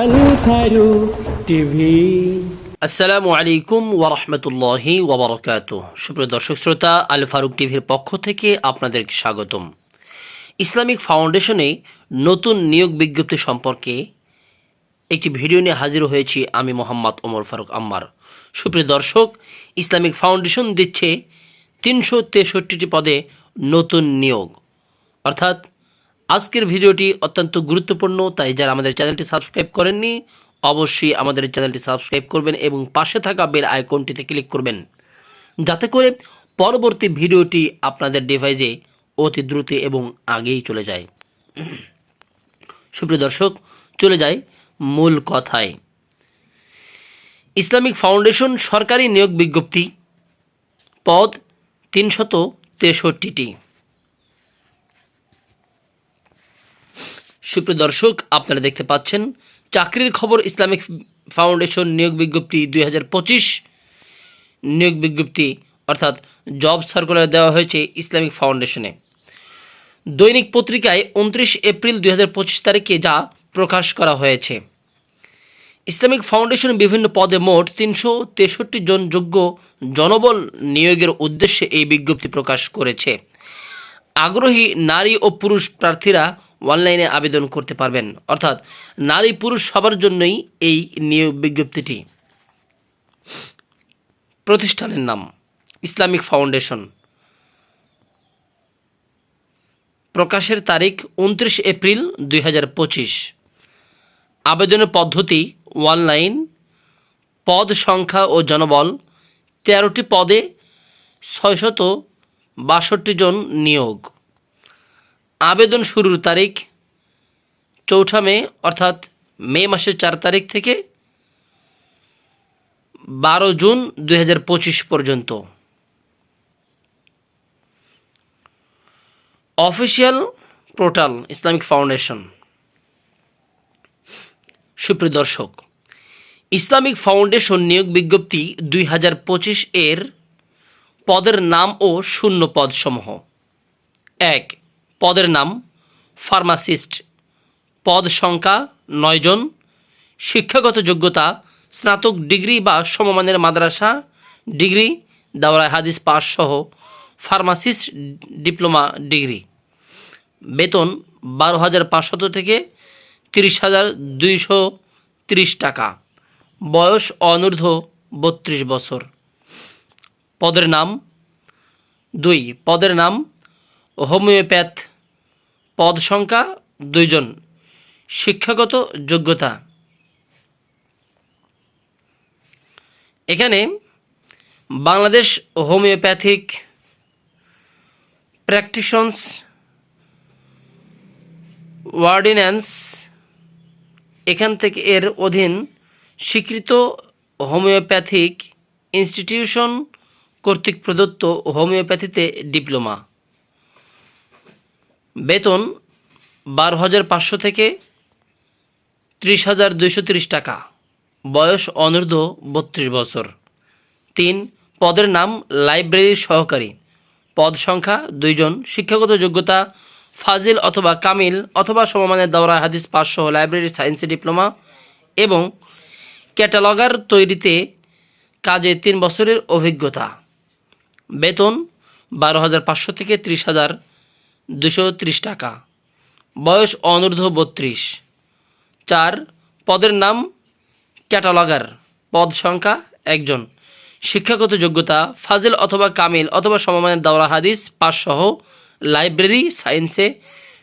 Al Faruk TV. আসসালামু আলাইকুম ওরহমতুল্লাহি ওবরকাত সুপ্রিয় দর্শক শ্রোতা আল ফারুক টিভির পক্ষ থেকে আপনাদেরকে স্বাগতম। ইসলামিক ফাউন্ডেশনে নতুন নিয়োগ বিজ্ঞপ্তি সম্পর্কে একটি ভিডিও নিয়ে হাজির হয়েছি আমি মোহাম্মদ ওমর ফারুক আম্মার। সুপ্রিয় দর্শক, ইসলামিক ফাউন্ডেশন দিচ্ছে তিনশো তেষট্টিটি পদে নতুন নিয়োগ। অর্থাৎ আজকের ভিডিওটি অত্যন্ত গুরুত্বপূর্ণ, তাই যারা আমাদের চ্যানেলটি সাবস্ক্রাইব করেননি, অবশ্যই আমাদের চ্যানেলটি সাবস্ক্রাইব করবেন এবং পাশে থাকা বেল আইকনটিতে ক্লিক করবেন। যাতে করে পরবর্তী ভিডিওটি আপনাদের ডিভাইসে অতি দ্রুত এবং আগেই চলে যায়। সুপ্রিয় দর্শক, চলে যায় মূল কথায়। ইসলামিক ফাউন্ডেশন সরকারি নিয়োগ বিজ্ঞপ্তি, পদ তিনশত তেষট্টিটি। সুপ্রিয় দর্শক, আপনারা দেখতে পাচ্ছেন, চাকরির খবর ইসলামিক ফাউন্ডেশন নিয়োগ বিজ্ঞপ্তি দুই হাজার পঁচিশ। নিয়োগ বিজ্ঞপ্তি, অর্থাৎ জব সার্কুলার দেওয়া হয়েছে ইসলামিক ফাউন্ডেশনে। দৈনিক পত্রিকায় উনত্রিশ এপ্রিল দুই হাজার পঁচিশ তারিখে যা প্রকাশ করা হয়েছে। ইসলামিক ফাউন্ডেশন বিভিন্ন পদে মোট তিনশো তেষট্টি জন যোগ্য জনবল নিয়োগের উদ্দেশ্যে এই বিজ্ঞপ্তি প্রকাশ করেছে। আগ্রহী নারী ও পুরুষ প্রার্থীরা অনলাইনে আবেদন করতে পারবেন। অর্থাৎ নারী পুরুষ সবার জন্যই এই নিয়োগ বিজ্ঞপ্তিটি। প্রতিষ্ঠানের নাম, ইসলামিক ফাউন্ডেশন। প্রকাশের তারিখ উনত্রিশ এপ্রিল দুই হাজার পঁচিশ। আবেদনের পদ্ধতি অনলাইন, পদ সংখ্যা ও জনবল, তেরোটি পদে ছয়শত বাষট্টি জন নিয়োগ। আবেদন শুরুর তারিখ চৌঠা মে, অর্থাৎ মে মাসের চার তারিখ থেকে বারো জুন দুই হাজার পঁচিশ পর্যন্ত। Official portal Islamic foundation. সুপ্রিয় দর্শক, ইসলামিক ফাউন্ডেশন নিয়োগ বিজ্ঞপ্তি দুই হাজার পঁচিশ এর পদের নাম ও শূন্য পদসমূহ। এক পদের নাম ফার্মাসিস্ট। পদ সংখ্যা নয়জন শিক্ষাগত যোগ্যতা, স্নাতক ডিগ্রি বা সমমানের মাদ্রাসা ডিগ্রি, দাওরায় হাদিস পাস সহ ফার্মাসিস্ট ডিপ্লোমা ডিগ্রি। বেতন বারো হাজার পাঁচশত থেকে তিরিশ হাজার দুইশো তিরিশ টাকা। বয়স অনূর্ধ্ব বত্রিশ বছর। পদের নাম দুই। পদের নাম হোমিওপ্যাথ পদ সংখ্যা দুইজন, শিক্ষাগত যোগ্যতা। এখানে বাংলাদেশ হোমিওপ্যাথিক প্র্যাকটিশনস ওয়ার্ডিন্যান্স এখান থেকে এর অধীন স্বীকৃত হোমিওপ্যাথিক ইনস্টিটিউশন কর্তৃক প্রদত্ত হোমিওপ্যাথিতে ডিপ্লোমা। বেতন বারো হাজার পাঁচশো থেকে ত্রিশ হাজার দুইশো তিরিশ টাকা। বয়স অনূর্ধ্ব বত্রিশ বছর। তিন, পদের নাম লাইব্রেরির সহকারী। পদ সংখ্যা দুইজন। শিক্ষাগত যোগ্যতা ফাজিল অথবা কামিল অথবা সমমানের দাওরা, হাদিস সহ লাইব্রেরি, সায়েন্সে ডিপ্লোমা এবং ক্যাটালগার তৈরিতে কাজে তিন বছরের অভিজ্ঞতা। বেতন বারো হাজার পাঁচশো থেকে ত্রিশ হাজার দুশো টাকা। বয়স অনূর্ধ্ব বত্রিশ। চার, পদের নাম ক্যাটালগার। পদ সংখ্যা একজন। শিক্ষাগত যোগ্যতা ফাজিল অথবা কামিল অথবা সমমানের দাওরা হাদিস পাস সহ লাইব্রেরি, সায়েন্সে,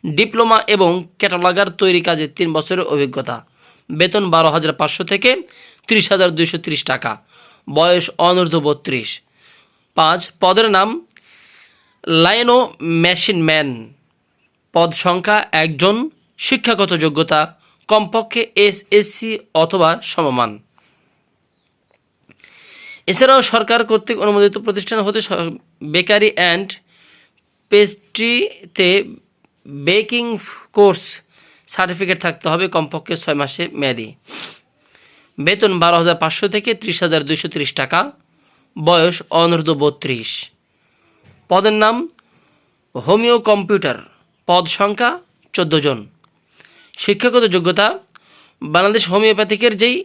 ডিপ্লোমা এবং ক্যাটালগার তৈরি কাজে তিন বছরের অভিজ্ঞতা। বেতন বারো হাজার পাঁচশো থেকে ত্রিশ হাজার দুইশো ত্রিশ টাকা। বয়স অনূর্ধ্ব বত্রিশ। পাঁচ, পদের নাম লাইনো মেশিন ম্যান পদ সংখ্যা একজন, শিক্ষাগত যোগ্যতা কমপক্ষে এসএসসি অথবা সমমান। এছাড়াও সরকার কর্তৃক অনুমোদিত প্রতিষ্ঠান হতে বেকারি অ্যান্ড পেস্ট্রিতে বেকিং কোর্স সার্টিফিকেট থাকতে হবে কমপক্ষে ছয় মাসে মেয়াদি। বেতন বারো হাজার পাঁচশো থেকে ত্রিশ হাজার দুইশো তিরিশ টাকা, বয়স অনূর্ধ্ব বত্রিশ। পদের নাম হোমিও কম্পিউটার। পদ সংখ্যা চোদ্দ জন। শিক্ষাগত যোগ্যতা, বাংলাদেশ হোমিওপ্যাথিকের যেই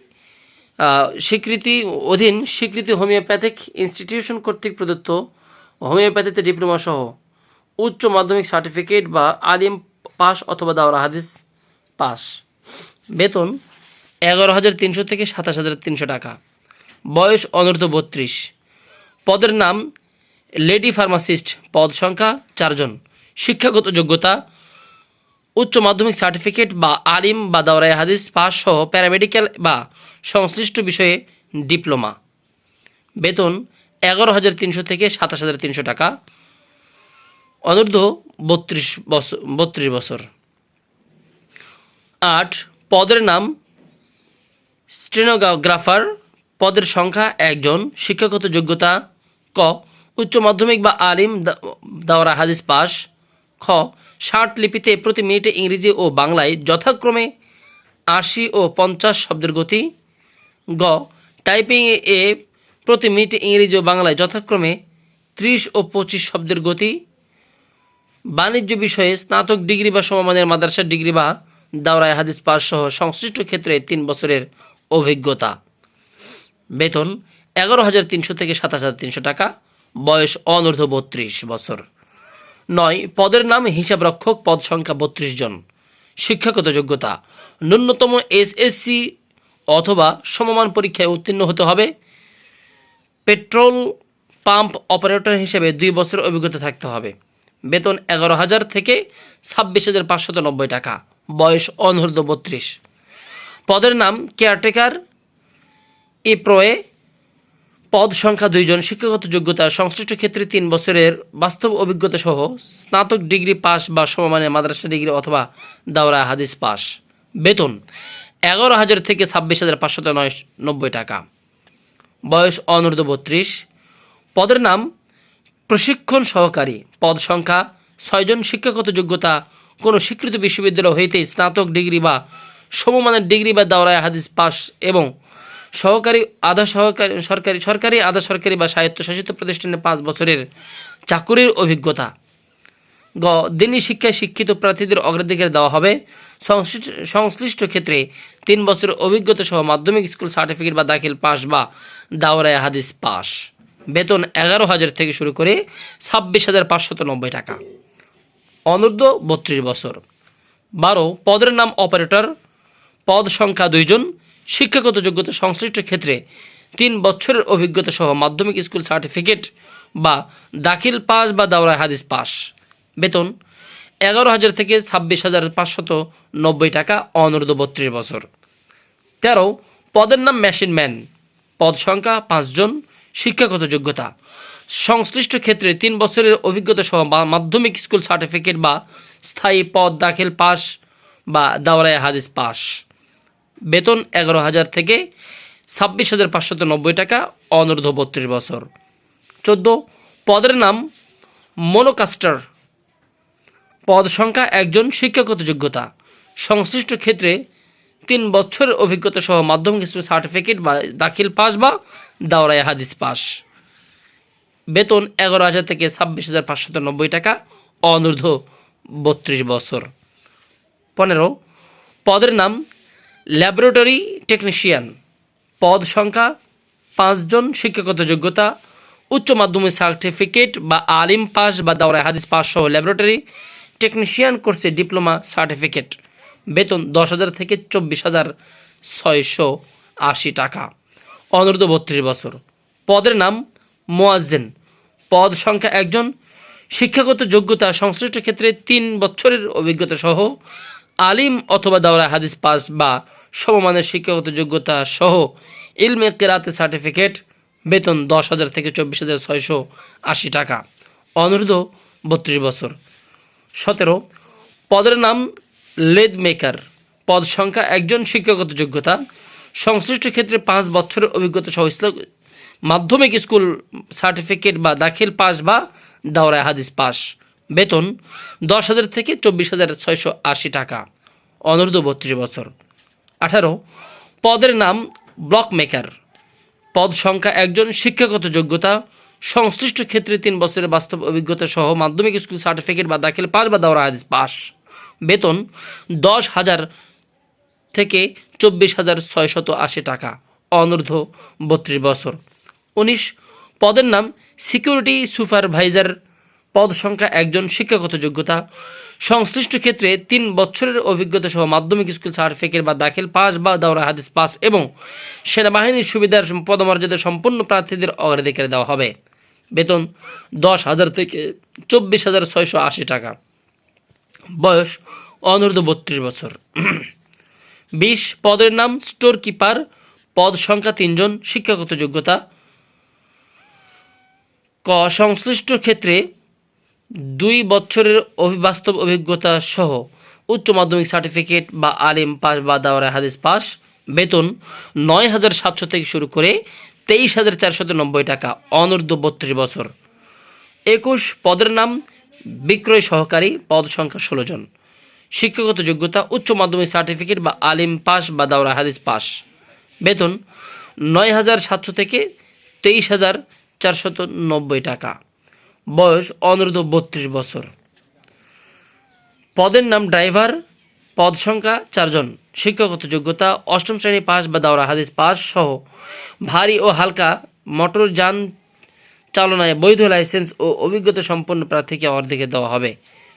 স্বীকৃতি অধীন স্বীকৃতি হোমিওপ্যাথিক ইনস্টিটিউশন কর্তৃক প্রদত্ত হোমিওপ্যাথিতে ডিপ্লোমা সহ উচ্চ মাধ্যমিক সার্টিফিকেট বা আলিম পাস অথবা দাওরা হাদিস পাস। বেতন এগারো হাজার তিনশো থেকে সাতাশ হাজার তিনশো টাকা। বয়স অনূর্ধ্ব বত্রিশ। পদের নাম লেডি ফার্মাসিস্ট পদ সংখ্যা চারজন। শিক্ষাগত যোগ্যতা, উচ্চ মাধ্যমিক সার্টিফিকেট বা আলিম বা দাওরাই হাদিস পাস সহ প্যারামেডিক্যাল বা সংশ্লিষ্ট বিষয়ে ডিপ্লোমা। বেতন এগারো হাজার তিনশো থেকে সাতাশ হাজার তিনশো টাকা। অনূর্ধ্ব বত্রিশ বছর বত্রিশ বছর। আট, পদের নাম স্টেনোগ্রাফার। পদের সংখ্যা একজন। শিক্ষাগত যোগ্যতা ক উচ্চ মাধ্যমিক বা আলিম দা- দাওরা হাদিস পাস খ, ষাট লিপিতে প্রতি মিনিটে ইংরেজি ও বাংলায় যথাক্রমে আশি ও পঞ্চাশ শব্দের গতি। গ, টাইপিং এ প্রতি মিনিটে ইংরেজি ও বাংলায় যথাক্রমে ত্রিশ ও পঁচিশ শব্দের গতি। বাণিজ্য বিষয়ে স্নাতক ডিগ্রি বা সমমানের মাদ্রাসা ডিগ্রি বা দাওরায় হাদিস পাস সহ সংশ্লিষ্ট ক্ষেত্রে তিন বছরের অভিজ্ঞতা। বেতন এগারো হাজার তিনশো থেকে সাতাশ হাজার তিনশো টাকা। বয়স অনূর্ধ্ব বত্রিশ বছর। নয়, পদের নাম হিসাবরক্ষক পদ সংখ্যা বত্রিশ জন। শিক্ষাগত যোগ্যতা, ন্যূনতম এসএসসি অথবা সমমান পরীক্ষায় উত্তীর্ণ হতে হবে। পেট্রোল পাম্প অপারেটর হিসেবে দুই বছর অভিজ্ঞতা থাকতে হবে। বেতন এগারো হাজার থেকে ছাব্বিশ হাজার পাঁচশত নব্বই টাকা। বয়স অনূর্ধ্ব বত্রিশ। পদের নাম কেয়ারটেকার এ প্রয়ে পদ সংখ্যা দুইজন, শিক্ষাগত যোগ্যতা, সংশ্লিষ্ট ক্ষেত্রে তিন বছরের বাস্তব অভিজ্ঞতা সহ স্নাতক ডিগ্রি পাস বা সমমানের মাদ্রাসা ডিগ্রি অথবা দাওরা হাদিস পাস। বেতন, এগারো হাজার থেকে ছাব্বিশ হাজার পাঁচশত নয়, নব্বই টাকা। বয়স অনূর্ধ্ব বত্রিশ। পদের নাম, প্রশিক্ষণ সহকারী। পদ সংখ্যা, ছয়জন শিক্ষাগত যোগ্যতা, কোনো স্বীকৃত বিশ্ববিদ্যালয় হইতে স্নাতক ডিগ্রি বা সমমানের ডিগ্রি বা দাওরায় হাদিস পাস এবং সহকারী আধা সহকারী, সরকারি সরকারি, আধা সরকারি বা স্বায়ত্তশাসিত প্রতিষ্ঠানে পাঁচ বছরের চাকুরির অভিজ্ঞতা। গ, দিনী শিক্ষায় শিক্ষিত প্রার্থীদের অগ্রাধিকার দেওয়া হবে। সংশ্লিষ্ট সংশ্লিষ্ট ক্ষেত্রে তিন বছরের অভিজ্ঞতা সহ মাধ্যমিক স্কুল সার্টিফিকেট বা দাখিল পাস বা দাওরায় হাদিস পাস। বেতন এগারো হাজার থেকে শুরু করে ছাব্বিশ হাজার পাঁচশত নব্বই টাকা। অনূর্ধ্ব বত্রিশ বছর। বারো, পদের নাম অপারেটর। পদ সংখ্যা দুইজন। শিক্ষাগত যোগ্যতা সংশ্লিষ্ট ক্ষেত্রে তিন বছরের অভিজ্ঞতা সহ মাধ্যমিক স্কুল সার্টিফিকেট বা দাখিল পাস বা দাওরায় হাদিস পাস। বেতন এগারো হাজার থেকে ছাব্বিশ হাজার পাঁচশত নব্বই টাকা, অনূর্ধ্ব বত্রিশ বছর। তেরো, পদের নাম মেশিন ম্যান। পদ সংখ্যা পাঁচজন শিক্ষাগত যোগ্যতা সংশ্লিষ্ট ক্ষেত্রে তিন বছরের অভিজ্ঞতা সহ বা- মাধ্যমিক স্কুল সার্টিফিকেট বা স্থায়ী পদ দাখিল পাস বা দাওরায় হাদিস পাস। বেতন এগারো হাজার থেকে ছাব্বিশ হাজার পাঁচশত নব্বই টাকা, অনূর্ধ্ব বত্রিশ বছর। চোদ্দ, পদের নাম মোনোকাস্টার। পদ সংখ্যা একজন শিক্ষাগত যোগ্যতা। সংশ্লিষ্ট ক্ষেত্রে তিন বছরের অভিজ্ঞতা সহ মাধ্যমিক স্কুল সার্টিফিকেট বা দাখিল পাস বা দাওরায় হাদিস পাস। বেতন এগারো হাজার থেকে ছাব্বিশ হাজার পাঁচশত নব্বই টাকা, অনূর্ধ্ব বত্রিশ বছর। পনেরো, পদের নাম ল্যাবরেটরি টেকনিশিয়ান। পদ সংখ্যা, পাঁচজন শিক্ষাগত যোগ্যতা, উচ্চ মাধ্যমিক সার্টিফিকেট বা আলিম পাস বা দাওরায় হাদিস পাস সহ ল্যাবরেটরি টেকনিশিয়ান কোর্সে ডিপ্লোমা সার্টিফিকেট। বেতন দশ হাজার থেকে চব্বিশ হাজার ছয়শো আশি টাকা। অনূর্ধ্ব বত্রিশ বছর। পদের নাম মোয়াজ্জেন। পদ সংখ্যা একজন। শিক্ষাগত যোগ্যতা সংশ্লিষ্ট ক্ষেত্রে তিন বছরের অভিজ্ঞতা সহ আলিম অথবা দাওরা হাদিস পাস বা সমমানের শিক্ষাগত যোগ্যতা সহ ইলমে কেরাতে সার্টিফিকেট, বেতন দশ হাজার থেকে চব্বিশ হাজার ছয়শো আশি টাকা। অনূর্ধ্ব বত্রিশ বছর। সতেরো, পদের নাম লেদ মেকার। পদ সংখ্যা একজন শিক্ষাগত যোগ্যতা। সংশ্লিষ্ট ক্ষেত্রে পাঁচ বছরের অভিজ্ঞতা সহ ইসলাম মাধ্যমিক স্কুল সার্টিফিকেট বা দাখিল পাস বা দাওরায় হাদিস পাস। বেতন দশ হাজার থেকে চব্বিশ হাজার ছয়শো আশি টাকা। অনূর্ধ্ব বত্রিশ বছর। আঠারো, পদের নাম ব্লক মেকার পদ সংখ্যা একজন, শিক্ষাগত যোগ্যতা, সংশ্লিষ্ট ক্ষেত্রে তিন বছরের বাস্তব অভিজ্ঞতা সহ মাধ্যমিক স্কুল সার্টিফিকেট বা দাখিল পাস বা দাওরা হাদিস পাস বেতন, দশ হাজার থেকে চব্বিশ হাজার ছয়শত আশি টাকা, অনূর্ধ্ব বত্রিশ বছর। উনিশ, পদের নাম সিকিউরিটি সুপারভাইজার পদ সংখ্যা একজন শিক্ষাগত যোগ্যতা। সংশ্লিষ্ট ক্ষেত্রে তিন বছরের অভিজ্ঞতা সহ মাধ্যমিক স্কুল সার্টিফিকেট বা দাখিল, পাস বা দাওরা হাদিস, পাস এবং সেনাবাহিনীর সুবিধার পদমর্যাদা সম্পূর্ণ প্রার্থীদের অগ্রাধিকার দেওয়া হবে। বেতন দশ হাজার থেকে চব্বিশ হাজার ছয়শো আশি টাকা। বয়স অনূর্ধ্ব বত্রিশ বছর। বিশ পদের নাম স্টোর কিপার, পদ সংখ্যা তিনজন, শিক্ষাগত যোগ্যতা। ক, সংশ্লিষ্ট ক্ষেত্রে দুই বছরের অভিবাস্তব অভিজ্ঞতা সহ উচ্চ মাধ্যমিক সার্টিফিকেট বা আলিম পাস বা দাওরা হাদিস পাস বেতন নয় হাজার সাতশো থেকে শুরু করে তেইশ হাজার চারশত নব্বই টাকা, অনূর্ধ্ব বত্রিশ বছর। একুশ পদের নাম বিক্রয় সহকারী, পদ সংখ্যা ষোলো জন। শিক্ষাগত যোগ্যতা উচ্চ মাধ্যমিক সার্টিফিকেট বা আলিম পাস বা দাওরা হাদিস পাস বেতন নয় হাজার সাতশো থেকে তেইশ হাজার চারশত নব্বই টাকা। বয়স অনূর্ধ্ব বত্রিশ বছর। পদের নাম ড্রাইভার, পদ সংখ্যা চারজন। শিক্ষাগত যোগ্যতা, অষ্টম শ্রেণি পাস বা দাওরা হাদিস পাস সহ ভারী ও হালকা মোটর যান চালনায় বৈধ লাইসেন্স ও অভিজ্ঞতা সম্পন্ন প্রার্থীকে অর্ধেকে দেওয়া হবে।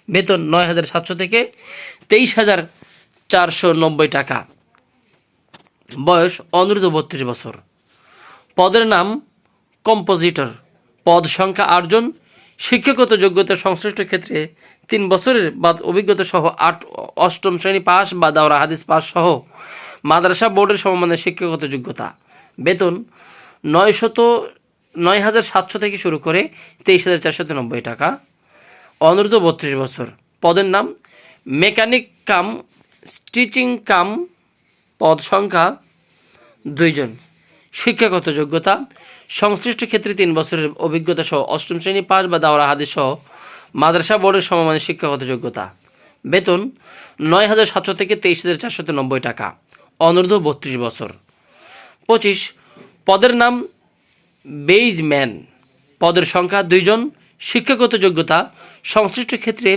বেতন নয় হাজার সাতশো থেকে তেইশ হাজার চারশো নব্বই টাকা। বয়স অনূর্ধ্ব বত্রিশ বছর। পদের নাম কম্পোজিটর। পদ সংখ্যা আটজন শিক্ষাগত যোগ্যতা সংশ্লিষ্ট ক্ষেত্রে তিন বছরের বা অভিজ্ঞতা সহ আট অষ্টম শ্রেণি পাস বা দাওরা হাদিস পাস সহ মাদ্রাসা বোর্ডের সমমানের শিক্ষাগত যোগ্যতা। বেতন নয়শত নয় হাজার সাতশো থেকে শুরু করে তেইশ হাজার চারশত নব্বই টাকা। অনূর্ধ্ব বত্রিশ বছর। পদের নাম মেকানিক কাম, স্টিচিং কাম, পদ সংখ্যা দুইজন। শিক্ষাগত যোগ্যতা সংশ্লিষ্ট ক্ষেত্রে তিন বছরের অভিজ্ঞতা সহ অষ্টম শ্রেণি পাস বা দাওরা হাদিস সহ মাদ্রাসা বোর্ডের সমমানের শিক্ষাগত যোগ্যতা। বেতন নয় হাজার সাতশো থেকে তেইশ হাজার চারশো নব্বই টাকা। অনূর্ধ্ব বত্রিশ বছর। পঁচিশ, পদের নাম বেইজ ম্যান। পদের সংখ্যা দুইজন। শিক্ষাগত যোগ্যতা সংশ্লিষ্ট ক্ষেত্রে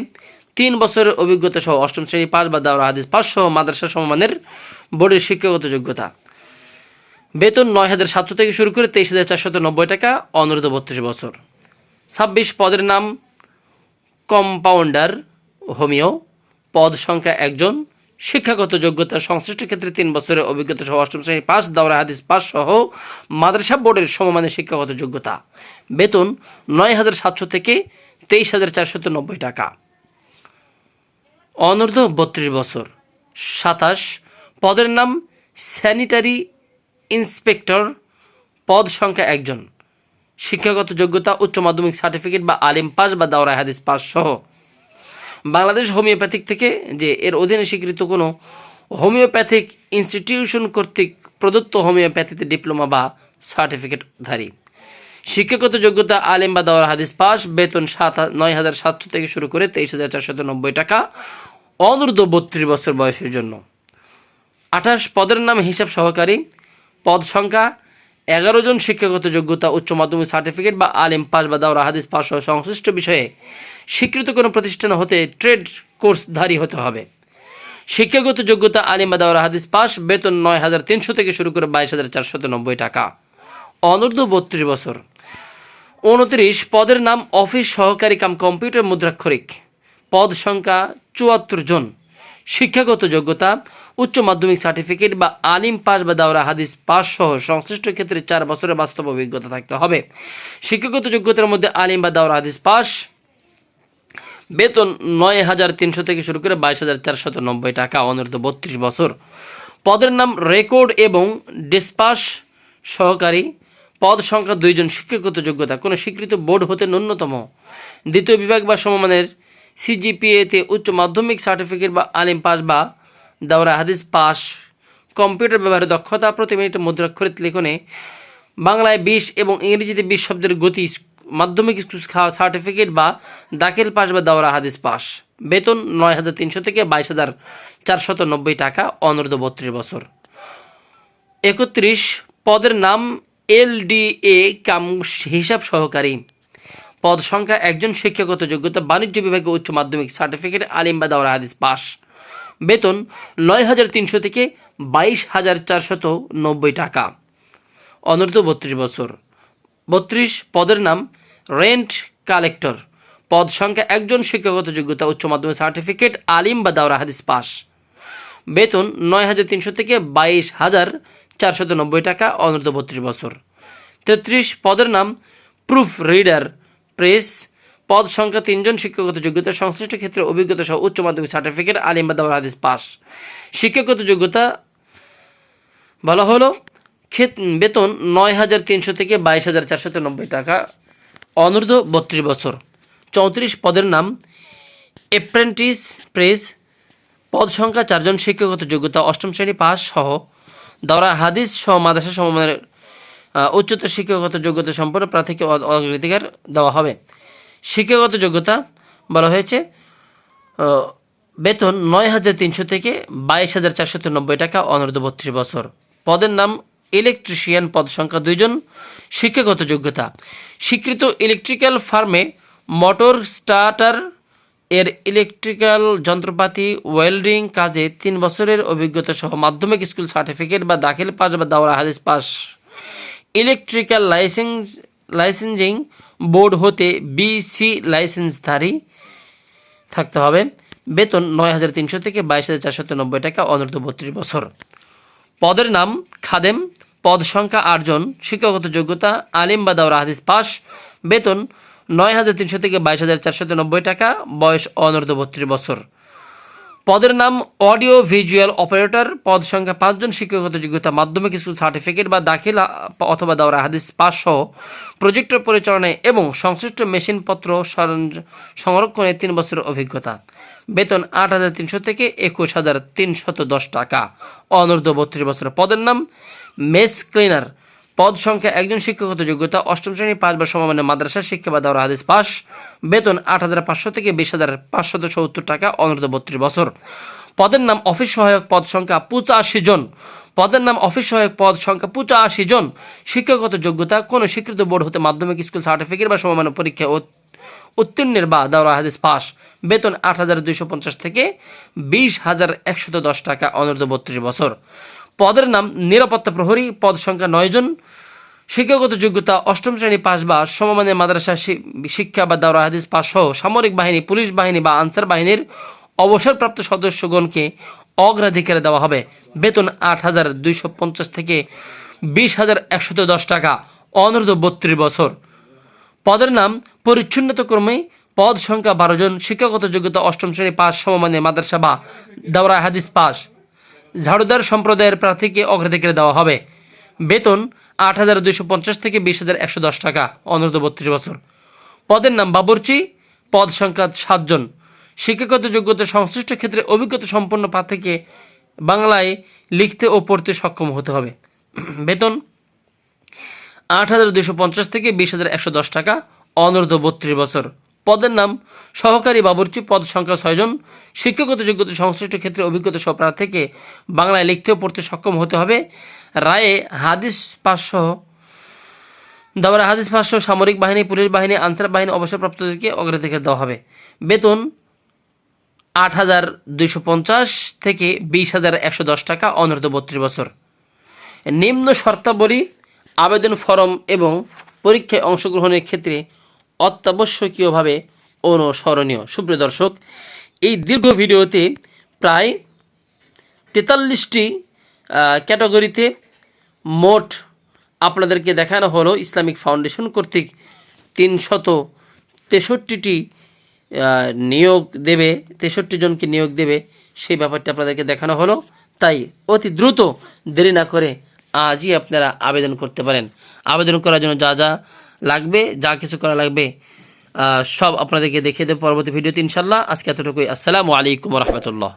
তিন বছরের অভিজ্ঞতা সহ অষ্টম শ্রেণি পাস বা দাওরা হাদিস পাস সহ মাদ্রাসা সমমানের বোর্ডের শিক্ষাগত যোগ্যতা। বেতন নয় হাজার সাতশো থেকে শুরু করে তেইশ হাজার চারশত নব্বই টাকা অনূর্ধ্ব বত্রিশ বছর। ছাব্বিশ পদের নাম কম্পাউন্ডার, হোমিও। পদ সংখ্যা একজন। শিক্ষাগত যোগ্যতা সংশ্লিষ্ট ক্ষেত্রে তিন বছরের অভিজ্ঞতা সহ অষ্টম শ্রেণি পাস, দাওরা হাদিস পাস সহ মাদ্রাসা বোর্ডের সমমানের শিক্ষাগত যোগ্যতা। বেতন নয় হাজার সাতশো থেকে তেইশ হাজার চারশত নব্বই টাকা। অনূর্ধ্ব বত্রিশ বছর। সাতাশ পদের নাম স্যানিটারি ইন্সপেক্টর পদ সংখ্যা একজন। শিক্ষাগত যোগ্যতা, উচ্চ মাধ্যমিক সার্টিফিকেট বা আলিম পাস বা দাওরা হাদিস পাস সহ। বাংলাদেশ হোমিওপ্যাথিক থেকে যে এর অধীনে স্বীকৃত কোনো হোমিওপ্যাথিক ইনস্টিটিউশন কর্তৃক প্রদত্ত হোমিওপ্যাথিতে ডিপ্লোমা বা সার্টিফিকেটধারী। শিক্ষাগত যোগ্যতা, আলিম বা দাওয়ার হাদিস পাস বেতন সাত নয় হাজার সাতশো থেকে শুরু করে তেইশ হাজার চারশত নব্বই টাকা, অনূর্ধ্ব বত্রিশ বছর বয়সের জন্য। আঠাশ পদের নাম হিসাব সহকারী পদ সংখ্যা, এগারো জন শিক্ষাগত যোগ্যতা, উচ্চ মাধ্যমিক সার্টিফিকেট বা আলিম পাস বা দাওরা হাদিস পাস সংশ্লিষ্ট বিষয়ে স্বীকৃত কোনো প্রতিষ্ঠান হতে ট্রেড কোর্সধারী হতে হবে। শিক্ষাগত যোগ্যতা, আলিম বা দাওরা হাদিস পাস, বেতন নয় হাজার তিনশো থেকে শুরু করে বাইশ হাজার চারশত নব্বই টাকা। অনূর্ধ্ব বত্রিশ বছর। উনত্রিশ, পদের নাম অফিস সহকারী কাম কম্পিউটার মুদ্রাক্ষরিক। পদ সংখ্যা চুয়াত্তর জন। শিক্ষাগত যোগ্যতা উচ্চ মাধ্যমিক সার্টিফিকেট বা আলিম পাস বা দাওরা হাদিস পাস সহ সংশ্লিষ্ট ক্ষেত্রে চার বছরের বাস্তব অভিজ্ঞতা থাকতে হবে। শিক্ষাগত যোগ্যতার মধ্যে আলিম বা দাওরা হাদিস পাস বেতন নয় হাজার তিনশো থেকে শুরু করে বাইশ হাজার চারশত নব্বই টাকা, অনূর্ধ্ব বত্রিশ বছর। পদের নাম রেকর্ড এবং ডিসপাস সহকারী। পদ সংখ্যা দুইজন শিক্ষাগত যোগ্যতা। কোনো স্বীকৃত বোর্ড হতে ন্যূনতম। দ্বিতীয় বিভাগ বা সমমানের সিজিপিএতে উচ্চ মাধ্যমিক সার্টিফিকেট বা আলিম পাস বা দাওরা হাদিস পাস কম্পিউটার ব্যবহারে দক্ষতা প্রতি মিনিটে মুদ্রাক্ষরিত লেখনে বাংলায় বিশ এবং ইংরেজিতে বিশ শব্দের গতি মাধ্যমিক স্কুল খা- সার্টিফিকেট বা দাখিল পাস বা দাওরা হাদিস পাস বেতন নয় হাজার তিনশো থেকে বাইশ হাজার চারশত নব্বই টাকা, অনূর্ধ্ব বত্রিশ বছর। একত্রিশ, পদের নাম এলডিএ কাম হিসাব সহকারী। পদ সংখ্যা একজন শিক্ষাগত যোগ্যতা, বাণিজ্য বিভাগে উচ্চ মাধ্যমিক সার্টিফিকেট, আলিম বা দাওরা হাদিস পাস বেতন নয় হাজার তিনশো থেকে বাইশ হাজার চারশত নব্বই টাকা। অনূর্ধ্ব বত্রিশ বছর। বত্রিশ পদের নাম রেন্ট কালেক্টর। পদ সংখ্যা একজন শিক্ষাগত যোগ্যতা উচ্চ মাধ্যমিক সার্টিফিকেট, আলিম বা দাওরা হাদিস পাস। বেতন নয় হাজার তিনশো থেকে বাইশ হাজার চারশত নব্বই টাকা, অনূর্ধ্ব বত্রিশ বছর। তেত্রিশ পদের নাম প্রুফ রিডার, প্রেস পদ সংখ্যা তিনজন শিক্ষাগত যোগ্যতা, সংশ্লিষ্ট ক্ষেত্রে অভিজ্ঞতা সহ উচ্চ মাধ্যমিক সার্টিফিকেট আলিম বা হাদিস পাস। শিক্ষাগত যোগ্যতা বলা হলো, ক্ষেত, বেতন নয় হাজার তিনশো থেকে বাইশ হাজার চারশো নব্বই টাকা, অনূর্ধ্ব বত্রিশ বছর। চৌত্রিশ পদের নাম অ্যাপ্রেন্টিস প্রেস পদ সংখ্যা চারজন শিক্ষাগত যোগ্যতা, অষ্টম শ্রেণি পাস সহ দরা হাদিস সহ মাদ্রাসা সমমানের উচ্চতর শিক্ষাগত যোগ্যতা সম্পন্ন প্রার্থীকে অগ্রাধিকার দেওয়া হবে। শিক্ষাগত যোগ্যতা বলা হয়েছে। বেতন নয় হাজার তিনশো থেকে বাইশ হাজার চারশো নব্বই টাকা, অনূর্ধ্ব বত্রিশ বছর। পদের নাম ইলেকট্রিশিয়ান, পদ সংখ্যা দুইজন। শিক্ষাগত যোগ্যতা। স্বীকৃত ইলেকট্রিক্যাল ফার্মে মোটর স্টার্টার এর ইলেকট্রিক্যাল যন্ত্রপাতি, ওয়েল্ডিং কাজে তিন বছরের অভিজ্ঞতা সহ মাধ্যমিক স্কুল সার্টিফিকেট বা দাখিল পাস বা দাওরা হাদিস pass. Electrical licence, licensing board হতে বিসি লাইসেন্সধারী থাকতে হবে। বেতন নয় হাজার তিনশো থেকে বাইশ হাজার চারশো নব্বই টাকা, অনূর্ধ্ব বত্রিশ বছর। পদের নাম খাদেম। পদ সংখ্যা আটজন। শিক্ষাগত যোগ্যতা আলিম বা দাওরা হাদিস পাস। বেতন নয় হাজার তিনশো থেকে বাইশ হাজার চারশো নব্বই টাকা, বয়স অনূর্ধ্ব বত্রিশ বছর। পদের নাম অডিও ভিজুয়াল অপারেটর। পদ সংখ্যা পাঁচজন শিক্ষাগত যোগ্যতা মাধ্যমিক স্কুল সার্টিফিকেট বা দাখিল অথবা দাওরা হাদিস পাস সহ প্রজেক্টর পরিচালনায় এবং সংশ্লিষ্ট মেশিনপত্র সংরক্ষণে তিন বছরের অভিজ্ঞতা। বেতন আট হাজার তিনশো থেকে একুশ হাজার তিনশত দশ টাকা। অনূর্ধ্ব বত্রিশ বছর পদের নাম মেস ক্লিনার। পদ সংখ্যা একজন শিক্ষাগত যোগ্যতা অষ্টম শ্রেণি পাঁচ বা সমমানের মাদ্রাসা শিক্ষা বা দাওরা হাদিস পাস। বেতন আট হাজার পাঁচশো থেকে বিশ হাজার পাঁচশত সত্তর টাকা, অনূর্ধ্ব বত্রিশ বছর। পদের নাম অফিস সহায়ক পদ সংখ্যা পঁচাশি জন। পদের নাম অফিস সহায়ক পদ সংখ্যা পঁচাশি জন। শিক্ষাগত যোগ্যতা কোনো স্বীকৃত বোর্ড হতে মাধ্যমিক স্কুল সার্টিফিকেট বা সমমানের পরীক্ষা উত্তীর্ণের বা দাওরা হাদিস পাস। বেতন আট হাজার দুইশো পঞ্চাশ থেকে বিশ হাজার একশত দশ টাকা, অনূর্ধ্ব বত্রিশ বছর। পদের নাম নিরাপত্তা প্রহরী, পদ সংখ্যা নয় জন। শিক্ষাগত যোগ্যতা অষ্টম শ্রেণি পাস বা সমমানের মাদ্রাসা শিক্ষা বা দাওরা হাদিস পাস সহ সামরিক বাহিনী, পুলিশ বাহিনী বা আনসার বাহিনীর অবসরপ্রাপ্ত সদস্যগণকে অগ্রাধিকার দেওয়া হবে। বেতন আট হাজার দুইশো পঞ্চাশ থেকে বিশ হাজার একশত দশ টাকা, অনূর্ধ্ব বত্রিশ বছর। পদের নাম পরিচ্ছন্নতা কর্মী, পদ সংখ্যা বারো জন, শিক্ষাগত যোগ্যতা অষ্টম শ্রেণি পাস সমমানের মাদ্রাসা বা দাওরা হাদিস পাস ঝাড়ুদার সম্প্রদায়ের প্রার্থীকে অগ্রাধিকার দেওয়া হবে। বেতন আট হাজার দুইশো পঞ্চাশ থেকে বিশ হাজার একশো দশ টাকা অনূর্ধ্ব বত্রিশ বছর। পদের নাম বাবুর্চি, পদ সংখ্যা সাতজন শিক্ষাগত যোগ্যতা সংশ্লিষ্ট ক্ষেত্রে অভিজ্ঞতা সম্পন্ন প্রার্থীকে বাংলায় লিখতে ও পড়তে সক্ষম হতে হবে। বেতন আট হাজার দুশো পঞ্চাশ থেকে বিশ হাজার একশো দশ টাকা অনূর্ধ্ব বত্রিশ বছর। পদের নাম সহকারী বাবুর্চি পদ সংখ্যা ছয়জন শিক্ষাগত যোগ্যতা সংশ্লিষ্ট ক্ষেত্রে অভিজ্ঞতা সহ প্রার্থীকে বাংলায় লিখতে পড়তে সক্ষম হতে হবে। রায়ে হাদিস পাঁচশো দাবার হাদিস পাঁচশো সামরিক বাহিনী, পুলিশ বাহিনী, আনসার বাহিনী, অবসরপ্রাপ্তদেরকে অগ্রাধিকার দেওয়া হবে। বেতন আট হাজার দুইশো পঞ্চাশ থেকে বিশ হাজার একশো দশ টাকা, অনূর্ধ্ব বত্রিশ বছর। নিম্ন শর্তাবলী, আবেদন ফরম এবং পরীক্ষায় অংশগ্রহণের ক্ষেত্রে অত্যাবশ্যকীয়ভাবে অনুসরণীয়। সুপ্রিয় দর্শক, এই দীর্ঘ ভিডিওতে প্রায় তেতাল্লিশটি ক্যাটাগরিতে মোট আপনাদেরকে দেখানো হলো ইসলামিক ফাউন্ডেশন কর্তৃক তিনশত তেষট্টিটি নিয়োগ দেবে, তেষট্টি জনকে নিয়োগ দেবে, সেই ব্যাপারটা আপনাদেরকে দেখানো হলো। তাই অতি দ্রুত দেরি না করে আজই আপনারা আবেদন করতে পারেন। আবেদন করার জন্য যা যা লাগবে, যা কিছু করা লাগবে সব আপনাদেরকে দেখিয়ে দেবো পরবর্তী ভিডিওতে ইনশাল্লাহ আজকে এতটুকুই। আসসালামু আলাইকুম রহমতুল্লাহ।